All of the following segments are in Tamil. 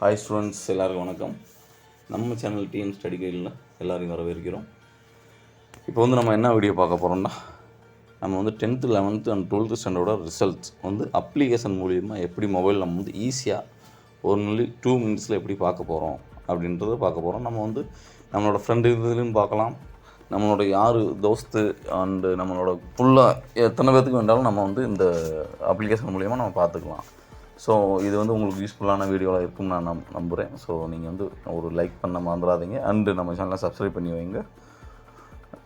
ஹாய் ஸ்டூடெண்ட்ஸ் எல்லாருக்கும் வணக்கம். நம்ம சேனல் டிஎன் ஸ்டடி கைடில் எல்லாரையும் வரவேற்கிறோம். இப்போ வந்து நம்ம என்ன வீடியோ பார்க்க போகிறோம்னா நம்ம வந்து டென்த்து லெவன்த்து அண்ட் டுவெல்த்து ஸ்டாண்டர்டோட ரிசல்ட்ஸ் வந்து அப்ளிகேஷன் மூலியமாக எப்படி மொபைல் நம்ம வந்து ஈஸியாக ஒரு நிலை டூ மினிட்ஸில் எப்படி பார்க்க போகிறோம் அப்படின்றத பார்க்க போகிறோம் நம்ம வந்து நம்மளோட ஃப்ரெண்டு இதுலேயும் பார்க்கலாம். நம்மளோட யார் தோஸ்து அண்டு நம்மளோட ஃபுல்லாக எத்தனை பேர்த்துக்கு வேண்டாலும் நம்ம வந்து இந்த அப்ளிகேஷன் மூலியமாக நம்ம பார்த்துக்கலாம். ஸோ இது வந்து உங்களுக்கு யூஸ்ஃபுல்லான வீடியோவாக இருக்கும்னு நான் நம் நம்புகிறேன் ஸோ நீங்கள் வந்து ஒரு லைக் பண்ண மறந்துடாதீங்க அண்டு நம்ம சேனலை சப்ஸ்கிரைப் பண்ணி வைங்க.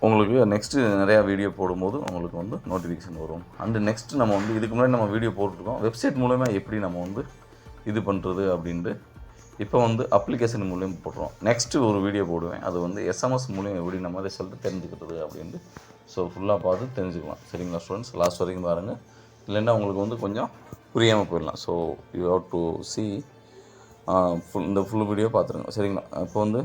உங்களுக்கு நெக்ஸ்ட்டு நிறையா வீடியோ போடும்போது உங்களுக்கு வந்து நோட்டிஃபிகேஷன் வரும். அண்டு நெக்ஸ்ட் நம்ம வந்து இதுக்கு முன்னாடி நம்ம வீடியோ போட்டிருக்கோம். வெப்சைட் மூலமா எப்படி நம்ம வந்து இது பண்ணுறது அப்படின்ட்டு இப்போ வந்து அப்ளிகேஷன் மூலியம் போடுறோம். நெக்ஸ்ட்டு ஒரு வீடியோ போடுவேன். அது வந்து எஸ்எம்எஸ் மூலியம் எப்படி நம்ம ரிசல்ட் தெரிஞ்சுக்கிறது அப்படின்ட்டு. ஸோ ஃபுல்லாக பார்த்து தெரிஞ்சுக்கலாம். சரிங்களா ஸ்டூடெண்ட்ஸ் லாஸ்ட் வரைக்கும் பாருங்கள் இல்லைன்னா உங்களுக்கு வந்து கொஞ்சம் புரியாமல் போயிடலாம். So you have to see full இந்த ஃபுல் வீடியோ பார்த்துருங்க. சரிங்களா? இப்போ வந்து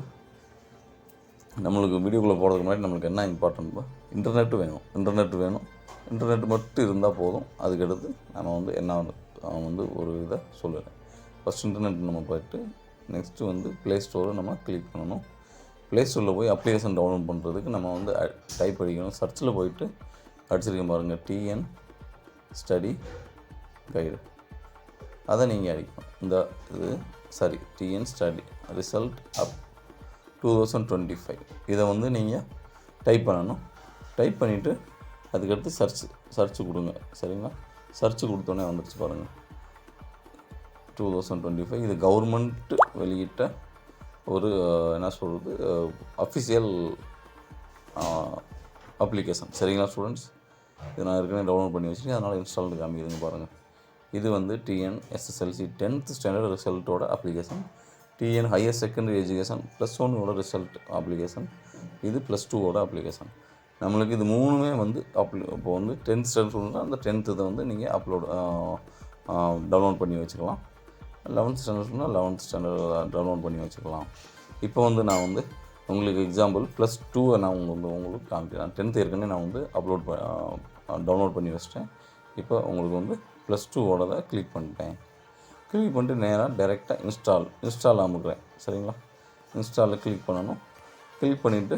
நம்மளுக்கு வீடியோக்குள்ளே போகிறதுக்கு முன்னாடி நம்மளுக்கு என்ன இம்பார்ட்டன்ட் இன்டர்நெட் வேணும். இன்டர்நெட் வேணும். இன்டர்நெட் மட்டும் இருந்தால் போதும். அதுக்கடுத்து நம்ம வந்து என்ன வந்து ஒரு இதை சொல்லுவேன் ஃபஸ்ட் இன்டர்நெட் நம்ம போயிட்டு நெக்ஸ்ட்டு வந்து ப்ளே ஸ்டோரை நம்ம கிளிக் பண்ணணும். ப்ளே ஸ்டோரில் போய் அப்ளிகேஷன் டவுன்லோட் பண்ணுறதுக்கு நம்ம வந்து டைப் அடிக்கணும். சர்ச்சில் போயிட்டு அடிச்சிருக்கேன் பாருங்கள் டிஎன் ஸ்டடி கைடு அதை நீங்கள் அடிக்கணும். இந்த இது sorry TN study result app two thousand twenty five இதை வந்து நீங்கள் டைப் பண்ணணும். டைப் பண்ணிவிட்டு அதுக்கடுத்து சர்ச் சர்ச் கொடுங்க. சரிங்களா? சர்ச் கொடுத்தோன்னே வந்துடுச்சு பாருங்கள் டூ தௌசண்ட் டுவெண்ட்டி ஃபைவ் இது கவர்மெண்ட்டு வெளியிட்ட ஒரு என்ன சொல்கிறது அஃபிஷியல் அப்ளிகேஷன் சரிங்களா ஸ்டூடெண்ட்ஸ் இது நான் ஏற்கனவே டவுன்லோட் பண்ணி வச்சுருக்கேன் அதனால் இன்ஸ்டால் காமிக்குதுங்க பாருங்கள் இது வந்து TN SSLC tenth standard ரிசல்ட்டோட application TN higher secondary education plus ஒன்னோட ரிசல்ட் அப்ளிகேஷன் இது ப்ளஸ் டூவோட அப்ளிகேஷன் நம்மளுக்கு இது மூணுமே வந்து அப்ளி இப்போ வந்து டென்த் ஸ்டாண்டர்ட் சொல்லணும்னா அந்த டென்த்து இதை வந்து நீங்கள் அப்லோட் டவுன்லோட் பண்ணி வச்சுக்கலாம். லெவன்த் ஸ்டாண்டர்ட்னா லெவன்த் ஸ்டாண்டர்ட் டவுன்லோட் பண்ணி வச்சுக்கலாம். இப்போ வந்து நான் வந்து உங்களுக்கு எக்ஸாம்பிள் ப்ளஸ் டூவை நான் உங்களுக்கு உங்களுக்கு காமிக்கிறேன். டென்த் ஏற்கனவே நான் வந்து அப்லோட் டவுன்லோட் பண்ணி வச்சிட்டேன். இப்போ உங்களுக்கு வந்து ப்ளஸ் டூவோடதை கிளிக் பண்ணிட்டேன். கிளிக் பண்ணிட்டு நேராக டைரெக்டாக இன்ஸ்டால் இன்ஸ்டால் அமுக்குறேன். சரிங்களா? இன்ஸ்டாலில் கிளிக் பண்ணணும். கிளிக் பண்ணிவிட்டு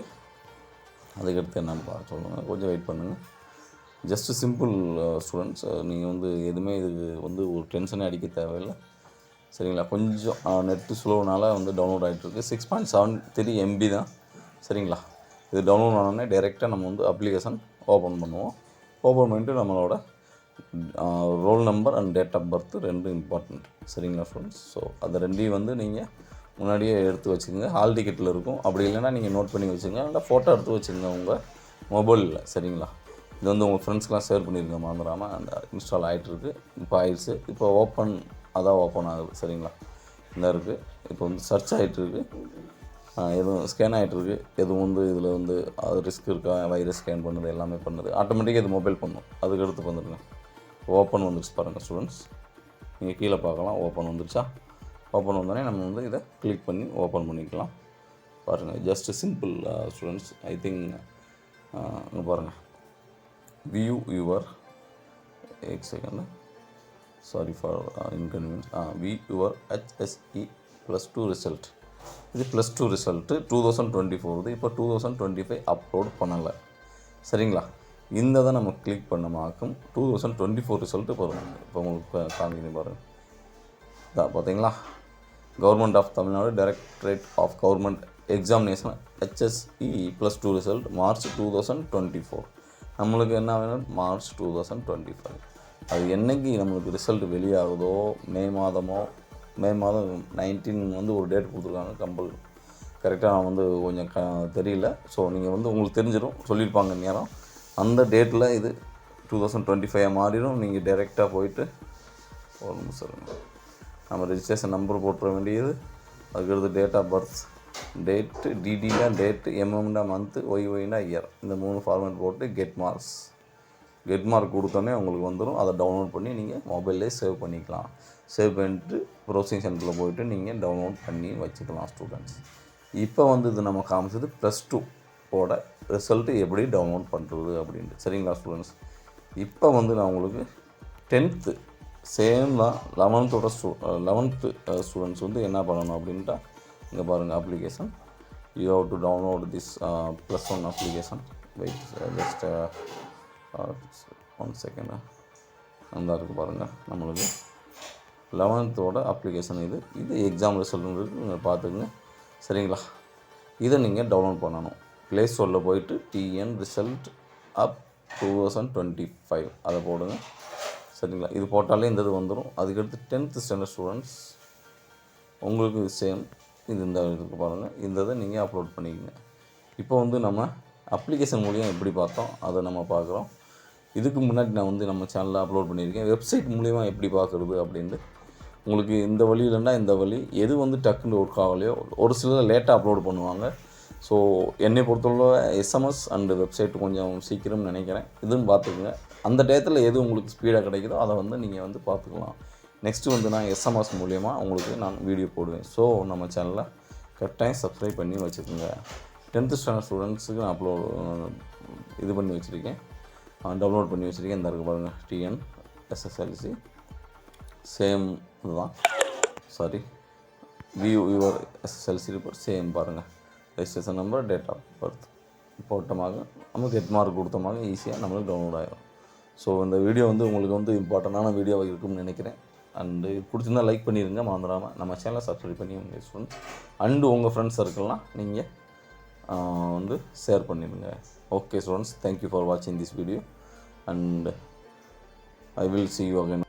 அதுக்கடுத்து என்னென்னு பார்க்க சொல்லுங்கள் கொஞ்சம் வெயிட் பண்ணுங்கள் ஜஸ்ட் சிம்பிள் ஸ்டூடெண்ட்ஸ் நீங்கள் வந்து எதுவுமே இதுக்கு வந்து ஒரு டென்ஷனே அடிக்க தேவையில்லை. சரிங்களா? கொஞ்சம் uh, நெட்டு ஸ்லோனால் வந்து டவுன்லோட் ஆகிட்டுருக்கு six point seven three MB தான். சரிங்களா? இது டவுன்லோட் ஆனோடனே டைரெக்டாக நம்ம வந்து அப்ளிகேஷன் ஓப்பன் பண்ணுவோம். ஓப்பன் பண்ணிட்டு நம்மளோட roll number and date of birth ரெண்டும் இம்பார்ட்டண்ட் சரிங்களா ஃப்ரெண்ட்ஸ் ஸோ அது ரெண்டையும் வந்து நீங்கள் முன்னாடியே எடுத்து வச்சுக்கோங்க. ஹால் டிக்கெட்டில் இருக்கும். அப்படி இல்லைன்னா நீங்கள் நோட் பண்ணி வச்சுங்க இல்லை ஃபோட்டோ எடுத்து வச்சுங்க உங்கள் மொபைலில் சரிங்களா? இது வந்து உங்கள் ஃப்ரெண்ட்ஸ்க்கெலாம் ஷேர் பண்ணியிருங்க மறந்துடாமல் அந்த இன்ஸ்டால் ஆகிட்டுருக்கு இப்போ ஆயிடுச்சு. இப்போ ஓப்பன் அதான் ஓப்பன் ஆகுது. சரிங்களா? இந்த இருக்குது இப்போ வந்து சர்ச் ஆகிட்டுருக்கு எதுவும் ஸ்கேன் ஆகிட்டுருக்கு எதுவும் வந்து இதில் வந்து அது ரிஸ்க் இருக்கா? வைரஸ் ஸ்கேன் பண்ணுது எல்லாமே பண்ணுது. ஆட்டோமேட்டிக்காக இது மொபைல் பண்ணும். அதுக்கு எடுத்து வந்துடுங்க. ஓப்பன் வந்துருச்சு பாருங்கள் ஸ்டூடெண்ட்ஸ் நீங்கள் கீழே பார்க்கலாம் ஓப்பன் வந்துருச்சா? ஓப்பன் வந்தோடனே நம்ம வந்து இதை கிளிக் பண்ணி ஓப்பன் பண்ணிக்கலாம். பாருங்கள் just simple students I think இங்கே பாருங்கள் view your egg second sorry for inconvenience we your HSE plus two result இது plus two result two thousand twenty four இப்போ two thousand twenty five upload பண்ணலை. சரிங்களா? இந்த தான் நம்ம click பண்ணமாக்கும். Two thousand twenty four result பாருங்கள் இப்போ உங்களுக்கு காமிக்கணும் பாருங்கள் இதான் பார்த்தீங்களா? Government of Tamil Nadu directorate of government examination HSE plus two result March two thousand twenty four நம்மளுக்கு என்ன வேணும்? March two thousand twenty five அது என்னைக்கு நம்மளுக்கு ரிசல்ட் வெளியாகுதோ மே மாதமோ மே மாதம் நைன்டீன் வந்து ஒரு டேட் கொடுத்துருக்காங்க கம்பல். கரெக்டாக நான் வந்து கொஞ்சம் க தெரியல. ஸோ நீங்கள் வந்து உங்களுக்கு தெரிஞ்சிடும் சொல்லியிருப்பாங்க நேரம் அந்த டேட்டில் இது டூ தௌசண்ட் டுவெண்ட்டி ஃபைவ் மாறிடும். நீங்கள் டைரெக்டாக போயிட்டு ஒரு நிமிஷம் இருங்க. நம்ம ரிஜிஸ்ட்ரேஷன் நம்பர் போட்டுற வேண்டியது. அதுக்கடுத்து டேட் ஆஃப் பர்த் டேட்டு டிடினா டேட்டு எம்எம்னா மந்த்து ஒய் ஒய்னா இயர் இந்த மூணு ஃபார்மேட் போட்டு கெட் மார்க்ஸ் கெட் மார்க் கொடுத்தோன்னே உங்களுக்கு வந்துடும் அதை டவுன்லோட் பண்ணி நீங்கள் மொபைல்லே சேவ் பண்ணிக்கலாம். சேவ் பண்ணிட்டு ப்ரௌசிங் சென்டரில் போயிட்டு நீங்கள் டவுன்லோட் பண்ணி வச்சுக்கலாம் ஸ்டூடெண்ட்ஸ் இப்போ வந்து இது நம்ம காமிச்சது ப்ளஸ் டூ ஓட ரிசல்ட்டு எப்படி டவுன்லோட் பண்ணுறது அப்படின்ட்டு. சரிங்களா ஸ்டூடெண்ட்ஸ் இப்போ வந்து நான் உங்களுக்கு டென்த்து சேம் தான் லெவன்த்தோட ஸ்டூ லெவன்த்து ஸ்டூடெண்ட்ஸ் வந்து என்ன பண்ணணும் அப்படின்ட்டா இங்கே பாருங்கள் application you have to download this plus one application wait just one second அந்த இருக்குது பாருங்கள் நம்மளுக்கு. லெவன்த்தோட அப்ளிகேஷன் இது. இது எக்ஸாம் ரிசல்ட் இருக்குது நீங்கள் பார்த்துக்குங்க. சரிங்களா? இதை நீங்கள் டவுன்லோட் பண்ணணும். ப்ளே ஸ்டோரில் போயிட்டு TN result app two thousand twenty five அதை போடுங்க. சரிங்களா? இது போட்டாலே இந்த இது வந்துடும் அதுக்கடுத்து டென்த்து ஸ்டாண்டர்ட் ஸ்டூடெண்ட்ஸ் உங்களுக்கு சேம் இது இந்த இதுக்கு பாருங்கள் இந்த இதை நீங்கள் அப்லோட் பண்ணிக்கங்க. இப்போ வந்து நம்ம அப்ளிகேஷன் மூலியம் எப்படி பார்த்தோம்? அதை நம்ம பார்க்குறோம். இதுக்கு முன்னாடி நான் வந்து நம்ம சேனலில் அப்லோட் பண்ணியிருக்கேன். வெப்சைட் மூலிமா எப்படி பார்க்குறது அப்படின்ட்டு. உங்களுக்கு இந்த வழி இல்லைன்னா இந்த வழி. எது வந்து டக்குன்னு ஒர்க் ஆகலையோ ஒரு சிலர் லேட்டாக அப்லோட் பண்ணுவாங்க. ஸோ என்னை பொறுத்தவரை எஸ்எம்எஸ் அண்டு வெப்சைட் கொஞ்சம் சீக்கிரம் நினைக்கிறேன். இதுன்னு பார்த்துக்குங்க. அந்த டயத்தில் எது உங்களுக்கு ஸ்பீடாக கிடைக்குதோ அதை வந்து நீங்கள் வந்து பார்த்துக்கலாம். நெக்ஸ்ட்டு வந்து நான் எஸ்எம்எஸ் மூலயமா உங்களுக்கு நான் வீடியோ போடுவேன். ஸோ நம்ம சேனலை கரெக்டாக சப்ஸ்கிரைப் பண்ணி வச்சுக்கோங்க. டென்த்து ஸ்டாண்டர்ட் ஸ்டூடெண்ட்ஸுக்கு நான் அப்லோட் இது பண்ணி வச்சுருக்கேன். டவுன்லோட் பண்ணி வச்சுருக்கேன். இந்த இருக்கு பாருங்கள் டிஎன் எஸ்எஸ்எல்சி சேம் இதுதான். Sorry view your SSLC report same பாருங்கள் registration number date of birth போட்டமாக நமக்கு ஹெட் மார்க் கொடுத்தமாக ஈஸியாக நம்மளுக்கு டவுன்லோட் ஆகிடும் ஸோ இந்த வீடியோ வந்து உங்களுக்கு வந்து இம்பார்ட்டண்டான வீடியோவாக இருக்கும்னு நினைக்கிறேன். அண்டு பிடிச்சிருந்தா லைக் பண்ணிடுங்க மறந்துடாமல் நம்ம சேனலை சப்ஸ்கிரைப் பண்ணி உங்கள் ஸ்டூடெண்ட்ஸ் அண்டு உங்கள் ஃப்ரெண்ட்ஸ் சர்க்கிள்லாம் நீங்கள் வந்து ஷேர் பண்ணிடுங்க. Okay students thank you for வாட்சிங் this video and I will see you again